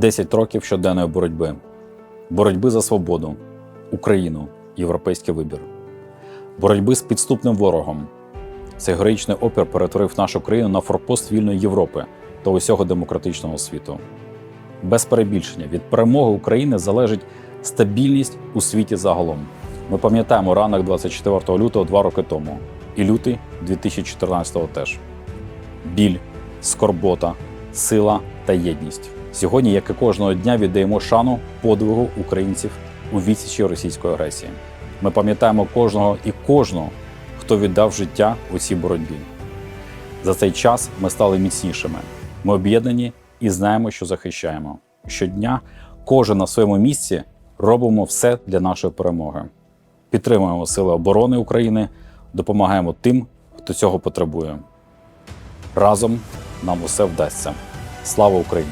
10 років щоденної боротьби, боротьби за свободу, Україну, європейський вибір, боротьби з підступним ворогом. Цей героїчний опір перетворив нашу країну на форпост вільної Європи та усього демократичного світу. Без перебільшення від перемоги України залежить стабільність у світі загалом. Ми пам'ятаємо ранок 24 лютого два роки тому, і лютий 2014 теж. Біль, скорбота, сила та єдність. Сьогодні, як і кожного дня, віддаємо шану подвигу українців у відсічі російської агресії. Ми пам'ятаємо кожного і кожну, хто віддав життя у цій боротьбі. За цей час ми стали міцнішими. Ми об'єднані і знаємо, що захищаємо. Щодня, кожен на своєму місці робимо все для нашої перемоги. Підтримуємо Сили оборони України, допомагаємо тим, хто цього потребує. Разом нам усе вдасться. Слава Україні!